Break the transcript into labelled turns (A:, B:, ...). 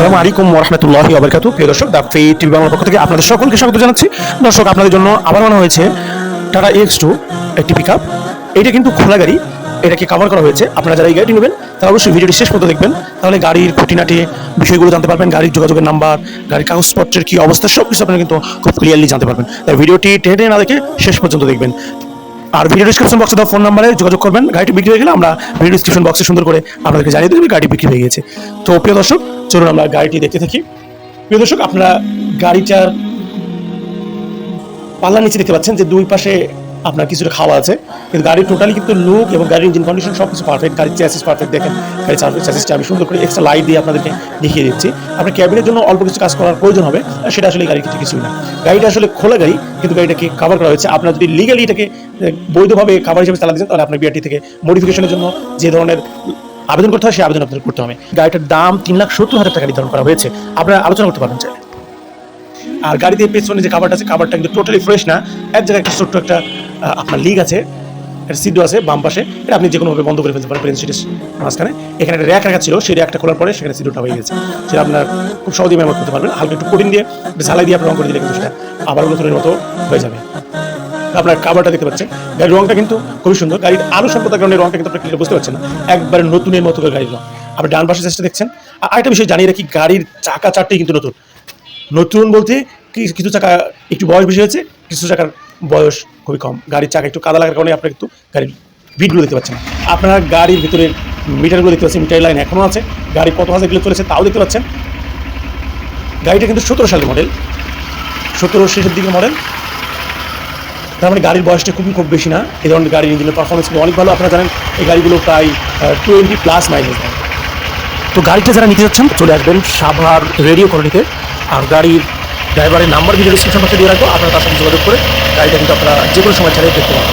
A: আলাইকুম রহমতুল্লাহ আবরকাতু প্রিয় দর্শক, দ্য ফ্রি টিভি বাংলার পক্ষ থেকে আপনাদের সকলকে স্বাগত জানাচ্ছি। দর্শক, আপনাদের জন্য আবার মনে হয়েছে, টাটা এক্স টু একটি পিক এটা কিন্তু খোলা গাড়ি, এটাকে কভার করা হয়েছে। আপনারা যারা এই গাড়িটি নেবেন, তারা অবশ্যই ভিডিওটি শেষ পর্যন্ত দেখবেন। তাহলে গাড়ির খুঁটিনাটি, বিষয়গুলো জানতে পারবেন, গাড়ির যোগাযোগের নাম্বার, গাড়ির কাগজপত্রের কি অবস্থা সব কিছু আপনারা কিন্তু খুব ক্লিয়ারলি জানতে পারবেন। তাই ভিডিওটি টেনে না দেখে শেষ পর্যন্ত দেখবেন। আর ভিডিও ডিসক্রিপশন বক্সে দেওয়া ফোন নাম্বারে যোগাযোগ করবেন। গাড়িটি বিক্রি হয়ে গেলে আমরা ভিডিও ডিসক্রিপশন বক্সে সুন্দর করে আপনাদেরকে জানিয়ে দেবো গাড়ি বিক্রি হয়ে গেছে তো প্রিয় দর্শক চলুন আমরা গাড়িটি দেখতে থাকি। প্রিয় দর্শক, আপনারা গাড়িটার পাল্লার নিচে দেখতে পাচ্ছেন যে দুই পাশে আপনার কিছুটা খাওয়া আছে। কিন্তু গাড়ির টোটালি কিন্তু লুক এবং গাড়ির ইঞ্জিন কন্ডিশন সব কিছু পারফেক্ট গাড়ির চ্যাসিস পারফেক্ট দেখেন, গাড়ির সার্ভিস চ্যাসিসটা আমি সুন্দর করে এক্সট্রা লাইট দিয়ে আপনাদেরকে দেখিয়ে দিচ্ছি। আপনার ক্যাবিনের জন্য অল্প কিছু কাজ করার প্রয়োজন হবে সেটা আসলে গাড়ির কিছু কিছুই না। গাড়িটা আসলে খোলা গাড়ি, কিন্তু গাড়িটাকে কভার করা হয়েছে। আপনার যদি লিগালি এটাকে বৈধভাবে কাভার হিসেবে চালাতে চান, তাহলে আপনার বিআরটি থেকে মডিফিকেশনের জন্য যে ধরনের আবেদন করতে হয়, সেই আবেদন আপনাদের করতে হবে। গাড়িটার দাম তিন লাখ সত্তর হাজার টাকা নির্ধারণ করা হয়েছে। আপনারা আলোচনা করতে পারবেন চাইলে। আর গাড়িতে পেছনে যে কাভারটা আছে কাভারটা কিন্তু টোটালি ফ্রেশ না। এক জায়গায় একটা ছোট্ট একটা আপনার লিগ আছে। সিডো আছে বাম পাশে। এটা আপনি যে কোনোভাবে বন্ধ করে ফেলতে পারেন, প্লেন সিটের মাঝখানে। এখানে একটা র্যাক রাখা ছিল, সেই র্যাকটা খোলার পরে সেখানে সিডোটা হয়ে গেছে। সেটা আপনার খুব সহজেই মেরামত করতে পারবেন। হালকা একটু কোটিন দিয়ে ঝালাই দিয়ে আপনি রং করে দিলে কিন্তু সেটা আবার নতুনের মতো হয়ে যাবে। আপনার কাভারটা দেখতে পাচ্ছেন। গাড়ির রংটা কিন্তু খুবই সুন্দর। গাড়ির আলো সম্পর্কের কারণে রংটা কিন্তু আপনি clear, বুঝতে পারছেন? না একবারে নতুনের মতো গাড়ির রং। আপনি ডান পাশে চেষ্টা দেখছেন। আর একটা বিষয় জানিয়ে রাখি, গাড়ির চাকা চারটেই কিন্তু নতুন। নতুন বলতে কিছু চাকা একটু বয়স বেশি হয়েছে, কিছু চাকার বয়স খুবই কম। গাড়ির চাকা একটু কাদা লাগার কারণে আপনার একটু গাড়ির বিটগুলো দেখতে পাচ্ছেন। আপনার গাড়ির ভিতরে মিটারগুলো দেখতে পাচ্ছেন মিটার লাইন এখনও আছে। গাড়ি কত হাজার কিলো চলেছে তাও দেখতে পাচ্ছেন। গাড়িটা কিন্তু সতেরো সালের মডেল সতেরো শেষের দিকের মডেল তার মানে গাড়ির বয়সটা খুবই খুব বেশি না। এই ধরনের গাড়ির ইঞ্জিনের পারফরমেন্স কিন্তু অনেক ভালো। আপনারা জানেন, এই গাড়িগুলো প্রায় টোয়েন্টি প্লাস মাইলেজ দেয় তো গাড়িটা যারা নিতে যাচ্ছেন, চলে আসবেন সাভার রেডিও কলোনিতে। আর গাড়ির ড্রাইভারের নাম্বার ভিডিও ডিসক্রিপশন বক্সে দিয়ে রাখব। আপনারা তার সাথে যোগাযোগ করে গাড়িটা কিন্তু আপনারা যে কোনো সময় ছাড়িয়ে দেখতে পাবেন